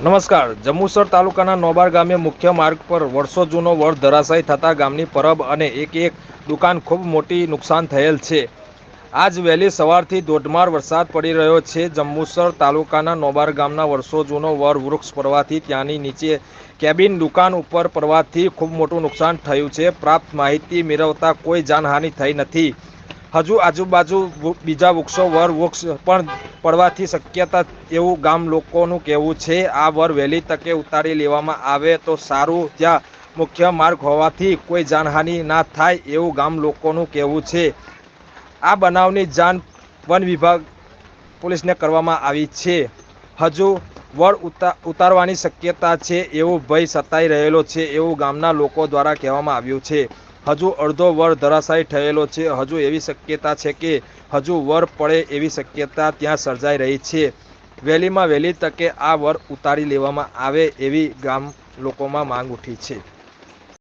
નમસ્કાર. જંબુસર તાલુકાના નોબાર ગામે મુખ્ય માર્ગ પર વર્ષો જૂનો વડ ધરાશાયી થતાં ગામની પરબ અને એક એક દુકાન ખૂબ મોટી નુકસાન થયેલ છે. આજ વહેલી સવારથી ધોધમાર વરસાદ પડી રહ્યો છે. જંબુસર તાલુકાના નોબાર ગામના વર્ષો જૂનો વર વૃક્ષ પડવાથી ત્યાંની નીચે કેબિન દુકાન ઉપર પડવાથી ખૂબ મોટું નુકસાન થયું છે. પ્રાપ્ત માહિતી મેળવતા કોઈ જાનહાનિ થઈ નથી. હજુ આજુબાજુ બીજા વૃક્ષો, વર વૃક્ષ પણ પડવાથી શક્યતા એવું ગામ લોકોનું કહેવું છે, આ વર વહેલી તકે ઉતારી લેવામાં આવે તો સારું ત્યાં મુખ્ય માર્ગ હોવાથી કોઈ જાનહાનિ ના થાય એવું ગામ લોકોનું કહેવું છે. આ બનાવની જાણ વન વિભાગ પોલીસને કરવામાં આવી છે. હજુ ઉતા, ઉતારવાની શક્યતા છે એવું ભય સતાઈ રહેલો છે એવું ગામના લોકો દ્વારા કહેવામાં આવ્યું છે. હજુ અડધો વર ધરાશાયી થયેલો છે. હજુ એવી શક્યતા છે કે હજુ વર પડે એવી શક્યતા ત્યાં સર્જાઈ રહી છે. વહેલીમાં વહેલી તકે આ વર ઉતારી લેવામાં આવે એવી ગામ લોકોમાં માંગ ઉઠી છે.